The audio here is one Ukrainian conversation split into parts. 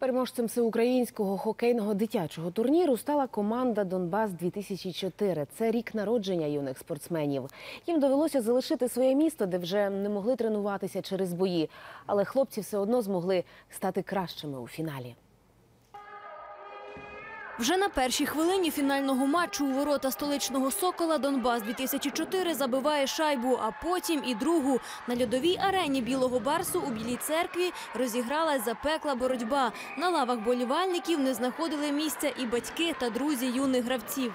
Переможцем всеукраїнського хокейного дитячого турніру стала команда Донбас 2004 Це рік народження юних спортсменів. Їм довелося залишити своє місто, де вже не могли тренуватися через бої. Але хлопці все одно змогли стати кращими у фіналі. Вже на першій хвилині фінального матчу у ворота столичного Сокола Донбас 2004 забиває шайбу, а потім і другу. На льодовій арені Білого Барсу у Білій церкві розігралась запекла боротьба. На лавах болівальників не знаходили місця і батьки та друзі юних гравців.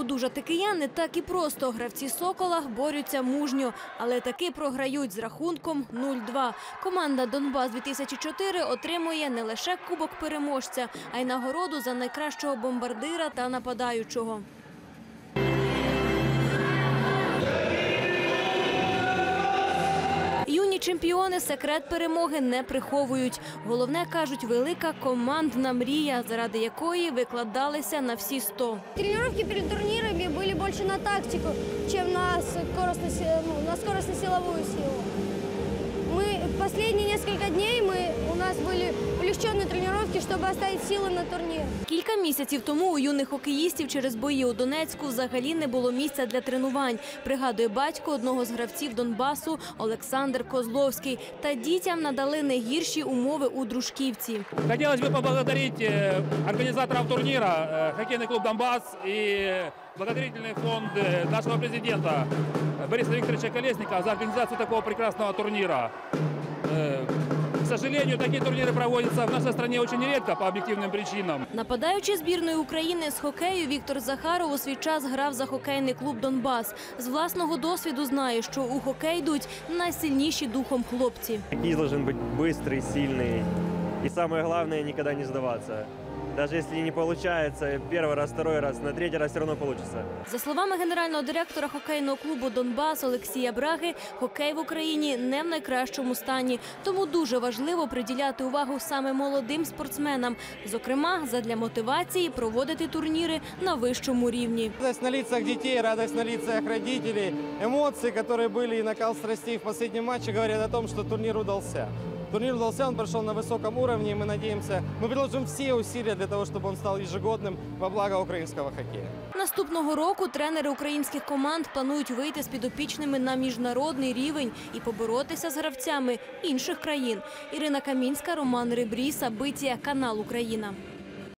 Подужати кияни так і просто. Гравці Сокола борються мужньо, але таки програють з рахунком 0-2. Команда Донбас 2004 отримує не лише кубок переможця, а й нагороду за найкращого бомбардира та нападаючого. чемпіони секрет перемоги не приховують. Головне кажуть, велика командна мрія, заради якої викладалися на всі 100. Тренировки перед турнирами были больше на тактику, чем на скоростно, ну, на скоростно-силовую силу. Мы последние несколько дней мы, у нас были улегченные тренировки, чтобы оставить силы на турнир. Кілька місяців тому у юних хокеїстів через бої у Донецьку взагалі не було місця для тренувань. Пригадує батько одного з гравців Донбасу Олександр Козловський. Та дітям надали не гірші умови у Дружківці. Хотелось бы поблагодарить э, организаторов турнира, э, хоккейный клуб «Донбасс» и благотворительный фонд э, нашего президента э, Бориса Викторовича Колесника за организацию такого прекрасного турнира. Э, К сожалению, такие турниры проводятся в нашей стране очень редко по объективным причинам. Нападаючи збірної України з хокею, Віктор Захаров у свій час грав за хокейний клуб Донбас. З власного досвіду знає, що у хокей йдуть найсильніші духом хлопці. Хоккей должен быть быстрый, сильный. И самое главное, никогда не сдаваться. Даже если не получается первый раз, второй раз, на третий раз все равно получится. За словами генерального директора хокейного клубу Донбас Олексія Браги, хокей в Україні не в найкращому стані. Тому дуже важливо приділяти увагу саме молодим спортсменам, зокрема, задля мотивації проводити турніри на вищому рівні. Радость на лицах детей, радость на лицах родителей, эмоции, которые были и накал страстей в последнем матче, говорят о том, что турнир удался. Турнир удался, он прошел на высоком уровне, и мы надеемся, мы приложим все усилия для того, чтобы он стал ежегодным во благо украинского хоккея. Наступного року тренери українських команд планують вийти з підопічними на міжнародний рівень і поборотися з гравцями інших країн. Ірина Камінська, Роман Рибріса, Битія, канал Україна.